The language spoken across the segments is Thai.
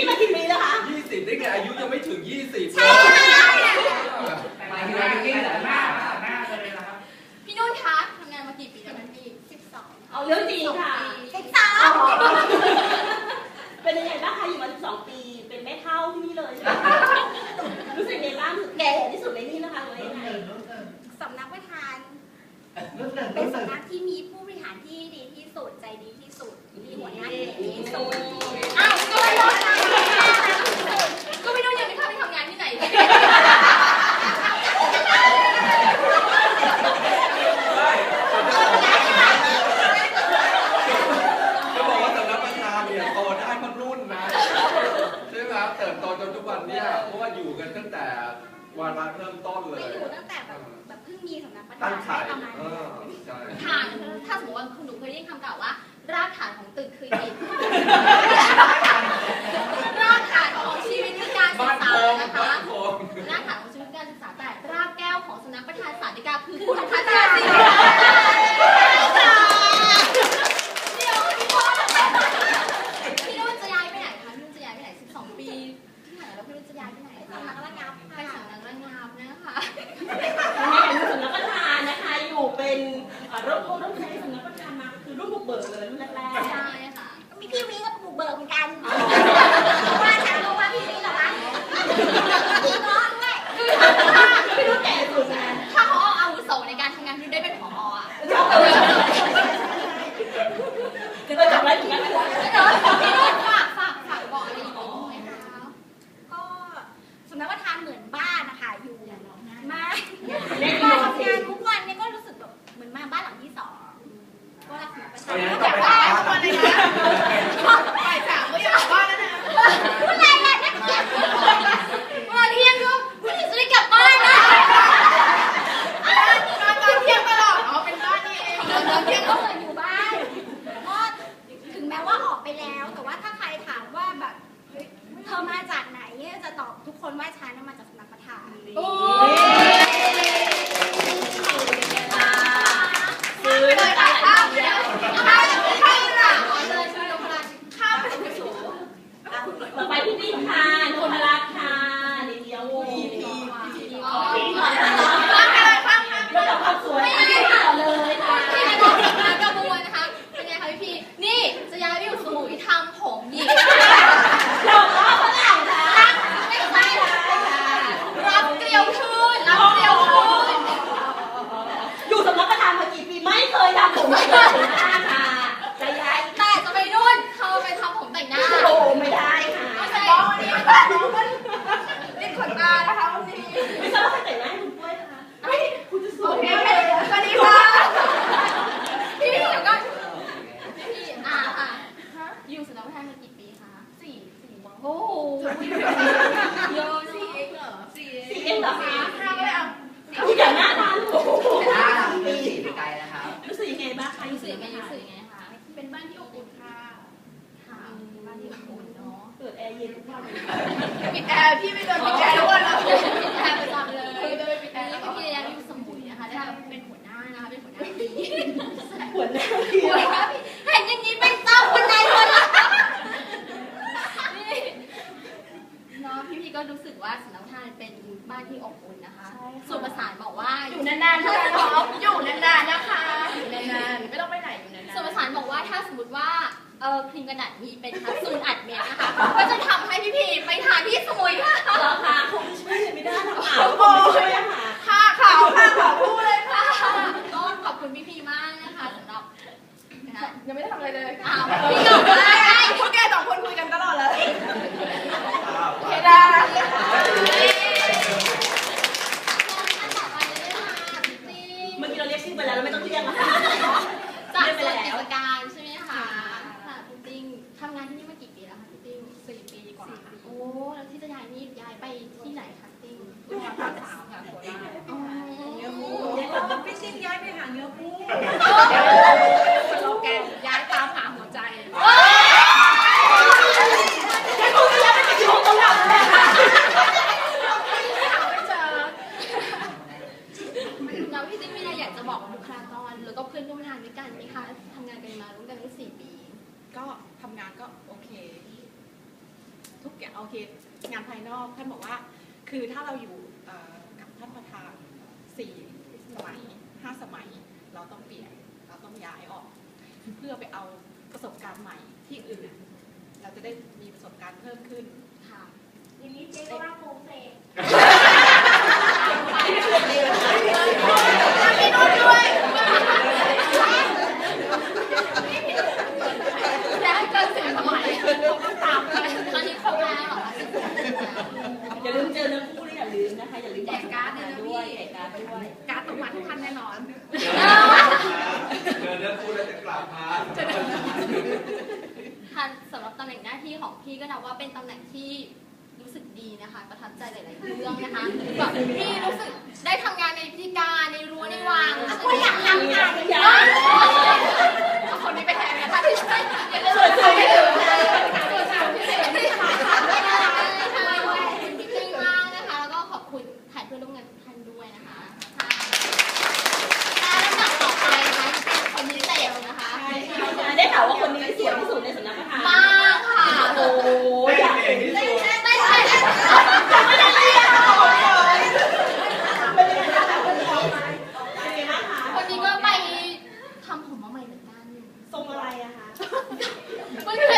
นี่นี่มากี่ปีแล้วคะยี่สิบได้ไงอายุยังไม่ถึงยี่สิบใช่หมายถึงว่าจริงๆแต่หน้าหน้าเลยนะครับพี่นุ่นคะทำงานมากี่ปีแล้วนะพี่สิบสองเอาเรื่องจริงค่ะสิบสามเป็นยังไงบ้างคะอยู่มา12ปี เป็นแม่เท่าที่นี่เลยใช่ไหมคะรู้สึกยังไงบ้างแก่ที่สุดในนี่นะคะหรือว่ายังไงสำนักประธานรู้สึกเป็นรู้สึกสำนักที่มีผู้บริหารที่ดีที่สุดใจดีที่สุดมีหัวหน้าที่ดีที่สุด อ้าวก็ไม่รู้ก็ไม่รู้ยังไม่เข้าไปทำงานที่ไหนเลย จะบอกว่าสำนักประธานเนี่ยโตได้ทั้งรุ่นนะใช่ไหมเติบโตจนทุกวันเนี่ยเพราะว่าอยู่กันตั้งแต่วันรักเริ่มต้นเล ไม่ ย อยู่ตั้งแต่แบบแบบเพิ่งมีสำนักประธา ตั้ น งไข่ ได้ประมาณ เอ นี้ อใช่ ฐานถ้าสมมติว่าคุณห นูเคยได้ยินคำกล่าวว่า รากฐานของตึกคือดิน รากฐานของชีวิตคือการศึบ้ากนษาโคงนะคะบ้านโคงรากฐานของชีวิตคือการศึกษาแต่รากแก้วของสำนักประธานสาธิกาคือคุณพัฒนาสิเดี๋ยวพี่พ่อพี่นุ่นจะย้ายไปไหนคะพี่นุ่นจะย้ายไปไหน 12 ปีที่ไหนแล้วพี่นุ่นจะย้ายไปไหนสำนักระงับไปค่ะ สำนักระงามนะคะยังไงเป็นสำนักประธานนะคะ อยู่เป็นเอ่อร่มโพร่มใช้สำนักป รุ่นบุกเบิกเลยรุ่นแรกใช่ค่ะมีพี่วีก็บุกเบิกเหมือนกันว่าฉันรู้ว่าพี่วีเหรอวะพี่น้องด้วย ๆไม่รู้แก่สุดนะ ถ้าเขาเอาอาวุโสในการทำงานพี่นุ่นได้เป็นผออะ จะไปจับอะไรถึงกัน พี่นุ่นฝากฝากฝากบอกอะไรอีกนิดนึงไหมคะ ก็สำนักประธานเหมือนบ้านนะคะอยู่มา เล่น มา โย ทำ สิ งานทุกวันเนี่ยก็รู้สึกแบบเหมือนมาบ้านหลังที่สองก็รักสำนักประธาน เดี๋ยว แต่ ต่อ ว่า ไปบ้านเลยนะ บ่ายสามก็อยากบ้านแล้วนะอะไรล่ะนักเรียน เวลาเที่ยงก็ผู้หญิงจะได้กลับบ้านนะ ตอนเที่ยงตลอดอ๋อเป็นบ้านนี่เองตอนเที่ยงก็เหมือนอยู่บ้านก็ถึงแม้ว่าออกไปแล้ว แต่ว่าถ้าใครถามว่าแบบเฮ้ยเธอมาจากไหนเนี่ยจะตอบทุกคนว่านน่ะมาจากสำนักประธาน โอ้ยอเลยค่ะ ข้าวไปเลยข้าวข้าวเลยขอเลยช่วยลงพลังข้าวไปเลยสูง ต่อไปพี่นิ่มค่ะคนรักค่ะลิเดียวพีพี อ๋อ พีก่อนนะคะแล้วกับความสวยอันนี้ต่อเลยค่ะ พี่ไม่บอกนะกระบวนนะคะ เป็นไงคะพี่พี่ นี่จะย้ายไปอยู่สมุยทำผมหญิง เราก็ฝรั่งค่ะ ไม่ใช่รับเกลียวคืนรับเกลียวคืน อยู่สำนักประธานมากี่ปีไม่เคยทำผมไม่เคยถึงหน้าค่ะจะย้าย แต่จะไปนู่นเขาไปทำผมแต่งหน้า โอ้ไม่ได้ค่ะ ไม่ใช่ วันนี้น้องก็เล่นขนตานะคะวันนี้ ไม่ทราบว่าใครแต่งหน้าให้คุณกล้วยนะคะเฮ้ยคุณจะสวย โอเค มาก สวัสดีค่ะ พี่พี่เดี๋ยวก่อนพี่อ่าค่ะ อยู่สำนักประธานมากี่ปีคะสี่สี่โอ้โหเยอะสี่เองเหรอสี่สีเอ็มเหรอคะห้าก็ได้เอาคุณอย่าหน้าตาลูกโอ้โหหน้าเป็นสีไปไกลนะครับรู้สึกยังไงบ้างคะรู้สึกยังไงรู้สึกยังไงคะเป็นบ้านที่อบอุ่นค่ะค่ะเป็นบ้านที่อบอุ่นเนาะเปิดแอร์เย็นทุกวันเลยปิดแอร์พี่ไม่โดนปิดแอร์ทุกวันแล้วปิดแอร์ประจำเลยนี่พี่พี่ระยะอยู่สมุยนะคะได้เป็นหัวหน้านะคะเป็นหัวหน้าปีหัวหน้าหัวหน้าปีเห็นอย่างนี้เป็นเจ้าคนใดคนละนี่เนาะพี่พี่ก็รู้สึก ว่าสำนักทานเป็นบ้านที่อบอุ่นนะคะ ส่วนประสานบอกว่าอยู่นานๆนะคะน้องอยู่นานๆนะคะ อยู่นานๆไม่ต้องไปไหนอยู่นานๆส่วนประสานบอกว่าถ้าสมมติว่าเออครีมกันแดดมีเป็นแคปซูลอัดเม็ดนะคะก็จะทำให้พี่พีไปทานที่สมุยค่ะราคาคงช่วยไม่ได้ทำข่าวก็คงช่วยหาผ้าขาวผ้าขาวคู่เลยค่ะก็ขอบคุณพี่พีมากนะคะสำหรับนะยังไม่ได้ทำอะไรเลยอ้าวพี่หนุ่มว่าไง พวกแกสองคนคุยกันตลอดเลย อ้าว โอเคได้ เมื่อกี้เราเรียกชื่อไปแล้วเราไม่ต้องเรียกนะคะ จากส่วนกิจการใช่ไหมคะค่ะคุณติ้งทำงานที่นี่มากี่ปีแล้วคะคุณติ้งสี่ปีกว่าโอ้แล้วที่ จะย้ายนี่ย้ายไปที่ไหนคะติ้งอุดรธานีค่ะโคราช อ๋อพี่ซิงย้ายไปหาเนื้อคู่ สโลแกนย้ายตามหาหัวใจ แค่คงจะยังไม่ติดโชว์ตรงหลังเลยค่ะ โอเค งานภายนอกท่านบอกว่า คือถ้าเราอยู่เอ่อกับท่านประธานสี่สมัยห้าสมัย เราต้องเปลี่ยนเราต้องย้ายออก เพื่อไปเอาประสบการณ์ใหม่ที่อื่น เราจะได้มีประสบการณ์เพิ่มขึ้นค่ะอย่างนี้เจ๊ก็ว่าโกงเซมีโน้ตด้วยย้ายเกินสิบสมัยต้องตามกันตอนนี้ครบแล้วเหรอคะสิบสมัยแล้ว อย่าลืมเจอเนื้อคู่ด้วยอย่าลืมนะคะ อย่าลืม แจกการ์ดด้วยนะพี่ ด้วยแจกการ์ดด้วยการดตกมาทุกท่านแน่นอน เดินเรื่องคู่แล้วจะกลับมาท่านสำหรับตำแหน่งหน้าที่ของพี่ก็นับว่าเป็นตำแหน่งที่รู้สึกดีนะคะ ประทับใจหลาย ๆ เรื่องนะคะแบบพี่รู้สึกได้ทำงานในพิธีการในรั้วในวังก็อยากทำงานอย่าเอาคนนี้ไปแทนนะคะที่ช่วยอย่าลืม ¿Por?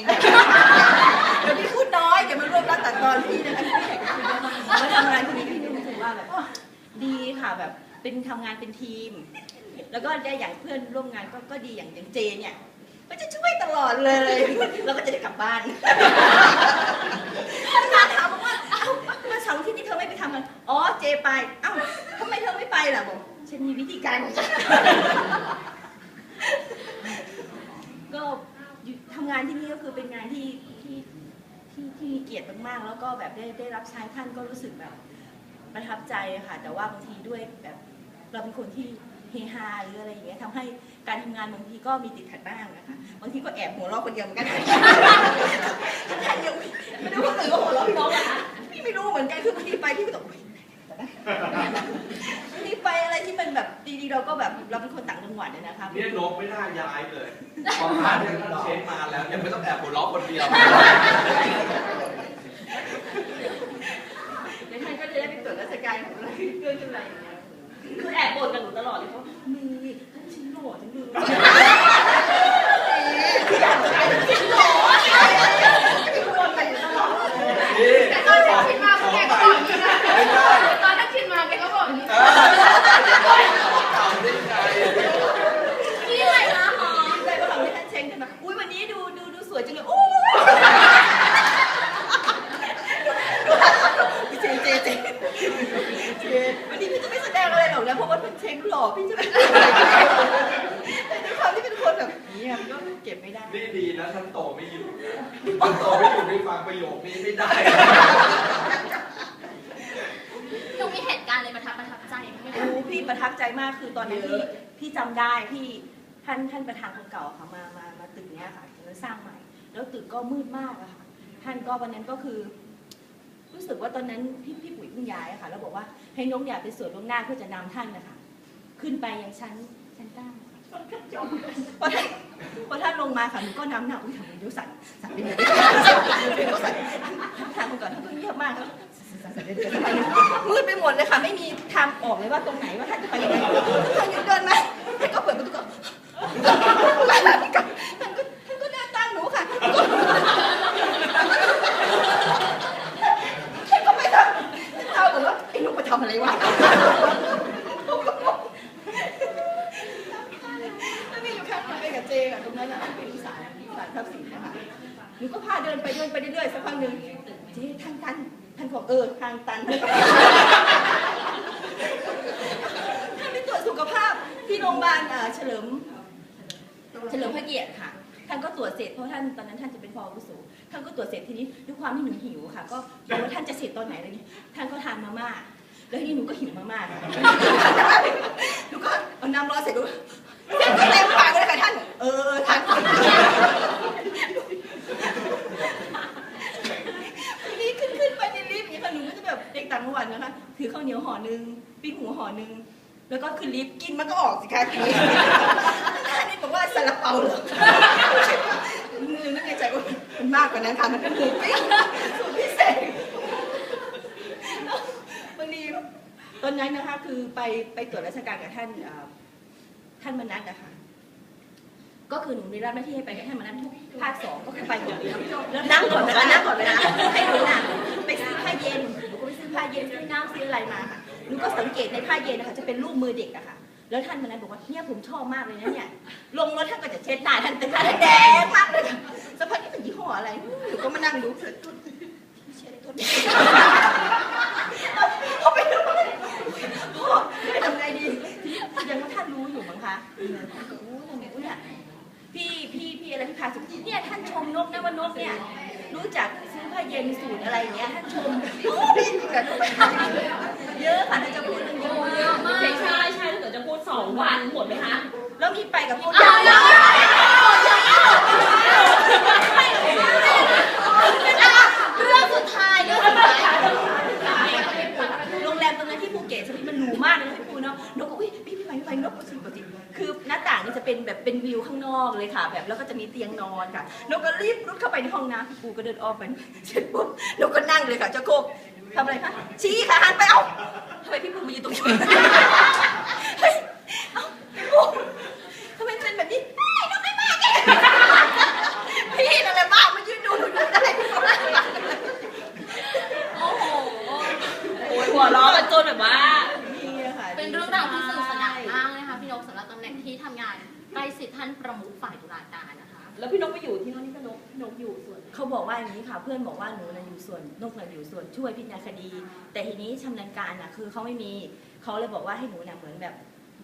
อบเองเดี๋ยวพี่พูดน้อยเดี๋ยวมันรวบรัดตัดตอนพี่นะคะพี่มาทำงานที่นี่พี่รู้สึกว่าแบบดีค่ะแบบเป็นทำงานเป็นทีม แล้วก็ได้อย่างเพื่อนร่วมงานก็ก็ดีอย่างอย่างเจเนี่ย ก็จะช่วยตลอดเลย แล้วก็จะได้กลับบ้านทานถามบอกว่าเอ้ามื่อเสาร์อาที่นี่เธอไม่ไปทำกันอ๋อเจไป เอ้าทำไมเธอไม่ไปล่ะบอกฉันมีวิธีการของฉันานที่นี่ก็คือเป็นงานที่ที่ที่ที่มีเกียรติมากๆ แล้วก็แบบได้ได้รับใช้ท่านก็รู้สึกแบบประทับใจค่ะ แต่ว่าบางทีด้วยแบบเราเป็นคนที่เฮฮาหรืออะไรอย่างเงี้ยทำให้การทำงานบางทีก็มีติดขัดบ้างนะคะบางทีก็แอบหัวเราะคนเดียวเหมือนกันท่านยังไม่รู้คนอื่นก็หัวเราะพี่น้องอะคะพี่ไม่รู้เหมือนกันคือบางทีไปพี่ก็ตกบางไป อะไรที่มันแบบดีๆเราก็แบบเราเป็นคนต่างจังหวัดเนี่ยนะคะเนี่ยนกไม่น่าย้ายเลยพอผ่านเนี่ยเช็คมาแล้วยังไม่ต้องแอบหัวเราะคนเดียวเดี๋ยวท่านก็จะได้ไปตรวจราชการของอะไรเรื่องอะไรอย่างเงี้ยคือแอบบ่นกับหนูตลอดเลยว่ามือท่านชิ้นหล่อจังเลย นี่ แต่ตอนฉันคิดมาพวกแกก็บอกอย่างนี้นะ ไม่ได้ ตอนฉันคิดมาแกก็บอกอย่างนี้ เออเก่าได้ไง นี่อะไรนะหอมเลยพอเราได้ท่านเช็งขึ้นมาอุ้ยวันนี้ดูดูดูสวยจังเลยโอ้ยเจเจเจเจวันนี้พี่จะไม่แสดงอะไรหรอกนะเพราะว่าท่านเช็งหล่อพี่จะไม่แต่ด้วยความที่เป็นคนแบบนี้มันก็เก็บไม่ได้ นี่ดีนะท่านโตไม่อยู่ท่านโตไม่อยู่ไม่ฟังประโยคนี้ไม่ได้นกมีเหตุการณ์อะไรประทับ ประทับใจไหมคะโอ้พี่ประทับใจมากคือตอนนั้นพี่พี่จำได้พี่ท่านท่านประธานคนเก่าอะค่ะมามามาตึกเนี้ยค่ะแล้วสร้างใหม่ แล้วตึกก็มืดมากอะค่ะ ท่านก็วันนั้นก็คือ รู้สึกว่าตอนนั้นพี่พี่ปุ๋ยเพิ่งย้ายอะค่ะ แล้วบอกว่าให้นกเนี่ยไปสวดลวงหน้าเพื่อจะนำท่านนะคะขึ้นไปยังชั้นชั้นเก้าพอท่านพอท่านลงมาค่ะหนูก็น้ำหนักอุ้ยทำไมเดี๋ยวสั่นสั่นไปเลยเดี๋ยวก็สั่นทางก่อนท่านก็เงียบมากครับสั่นสั่นเดี๋ยวเดี๋ยวทำไมืดไปหมดเลยค่ะ ไม่มีทางออกเลยว่าตรงไหนว่าท่านจะไปยังไงท่านยังเดินมาท่านก็เปิดประตูก็ท่านก็ท่านก็ท่านก็เดินตามหนูค่ะท่านก็ไปทำเอาผมว่าไอ้หนูไปทำอะไรวะมีอยู่ข้างไปกับเจอะตรงนั้นนะเป็นศาลศาลทับสินนะคะหนูก็พาเดินไปเดินไปเรื่อยๆสักพักหนึ่งเจ๊ทางตัน ท่านบอกเออทางตันท่านไปตรวจสุขภาพที่โรงพยาบาลอ่าเฉลิม เฉลิมพระเกียรติค่ะ ท่านก็ตรวจเสร็จเพราะท่านตอนนั้นท่านจะเป็นพอวุโสท่านก็ตรวจเสร็จทีนี้ด้วยความที่หนูหิวค่ะ ก็บอกว่าท่านจะเสร็จตอนไหนอะไรเงี้ยท่านก็ทานมาม่าแล้วทีนี้หนูก็หิวมาม่าหนูก็เอาน้ำร้อนเสร็จดูเส้นก็เต็มปากเลยค่ะท่าน เออทานก่อนทีนี้ขึ้นขึ้นไปในลิฟต์อย่างเงี้ยค่ะหนูก็จะแบบเด็กต่างจังหวัดนะคะ ถือข้าวเหนียวห่อหนึ่งปิ้งหมูห่อหนึ่ง แล้วก็ขึ้นลิฟต์กินมันก็ออกสิคะทีนี้ท่านนี่บอกว่าซาลาเปาเหรอนึกในใจว่ามันมากกว่านั้นค่ะมันเป็นหมูปิ้งสูตรพิเศษบางทีตอนนั้นนะคะคือไปไปตรวจราชการกับท่านท่านมนัสนะคะก็คือหนูได้รับหน้าที่ให้ไปกับท่านมนัสทุกภาคสองก็คือไปหมดเลยวนั่งก่อนนะคะนั่งก่อนนะคะให้หนูน่ะไปซื้อผ้าเย็นหนูก็ไปซื้อผ้าเย็นซื้อน้ำซื้ออะไรมาค่ะ หนูก็สังเกตในผ้าเย็นนะคะจะเป็นรูปมือเด็กอะค่ะ แล้วท่านมนัสบอกว่าเนี่ยผมชอบมากเลยนะเนี่ย ลงรถท่านก็จะเช็ดหน้าท่านแต่ท่านแดงมากเลยค่ะสักพักนี่เป็นยี่ห้ออะไรหนูก็มานั่งดูเสร็จเช็ดตัวเขาไปดูพ่อทำไงดียังว่าท่านรู้อยู่มั้งคะรู้เนี่ยพี่พี่พี่อะไรพี่พาสุเนี่ยท่านชมนกนะว่านกเนี่ยรู้จักซื้อผ้าเย็นสูตรอะไรอย่างเงี้ยท่านชมโอ้พี่กับนก เยอะค่ะท่านจะพูดเรื่องนี้เยอะมาก ใช่ใช่ใช่ถ้าเกิดจะพูดสองวันหมดไหมคะ แล้วมีไปกับพวกเอาแล้วเรื่องสุดท้ายเรื่องสุดท้ายโรงแรมตรงนั้นที่ภูเก็ตสมิธมันหรูมากเลยนะพี่ปูเนาะนกก็อุ้ยพี่พี่ไปพี่ไปนกก็สิปกติคือหน้าต่างนี่จะเป็นแบบเป็นวิวข้างนอกเลยค่ะ แบบแล้วก็จะมีเตียงนอนค่ะนกก็รีบรุดเข้าไปในห้องน้ำพี่ปูก็เดินอ้อมไปเสร็จปุ๊บนกก็นั่งเลยค่ะเจ้าโคก ทำอะไรคะ ชี้ค่ะหันไปเอ้าทำไมพี่ปูมาอยู่ตรงนี้เฮ้ยเอ้าพี่ปูทำไมเป็นแบบนี้เฮ้ยนกไม่มากเองพี่นั่นแหละบ้ามายืนดูหนูนั่นอะไรพี่ปูโอ้โหโอ้ยหัวเราะกันจนแบบว่า เป็นเรื่องราวที่สนุกสนานมากเลยค่ะพี่นกสำหรับตำแหน่งที่ทำงานใกล้ชิดท่านประมุขฝ่ายตุลาการนะคะ แล้วพี่นกไปอยู่ที่นั่นนี่พี่นกพี่นกอยู่ เขาบอกว่าอย่างนี้ค่ะ เพื่อนบอกว่าหนูนะอยู่ส่วนนกนะอยู่ส่วนช่วยพิจารณาคดี แต่ทีนี้ชำนาญการน่ะคือเขาไม่มีเขาเลยบอกว่าให้หนูน่ะเหมือนแบบ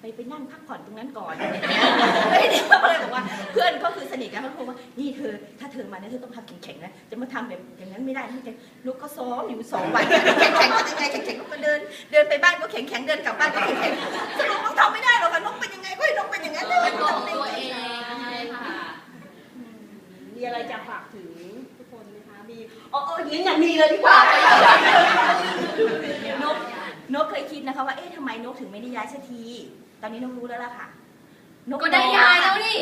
ไปไปนั่งพักผ่อนตรงนั้นก่อนอะไรอย่างเงี้ยแล้วทีนี้เขาก็เลยบอกว่าเพื่อนเขาคือสนิทกันเขาบอกว่านี่เธอ ถ้าเธอมาเนี่ยเธอต้องทำแข็งๆนะจะมาทำแบบอย่างนั้นไม่ได้ที่แกนกก็ซ้อมอยู่สองวันแข็งๆก็ยังไงแข็งๆก็เดิน เดินไปบ้านก็แข็งๆเดินกลับบ้านก็แข็งๆสรุปนกทำไม่ได้หรอกค่ะนกเป็นยังไงก็ให้นกเป็นอย่างนั้นเลยเป็นตัวของตัวเองใช่ค่ะ มีอะไรจะฝากถึงทุกคนไหมคะ มี อ๋อเอออย่างนี้อย่างมีเลยดีกว่า นกนกเคยคิดนะคะว่า เอ๊ะทำไมนกถึงไม่ได้ย้ายสักที ตอนนี้นกรู้แล้วล่ะค่ะ นก็ได้ย้ายแล้วนี่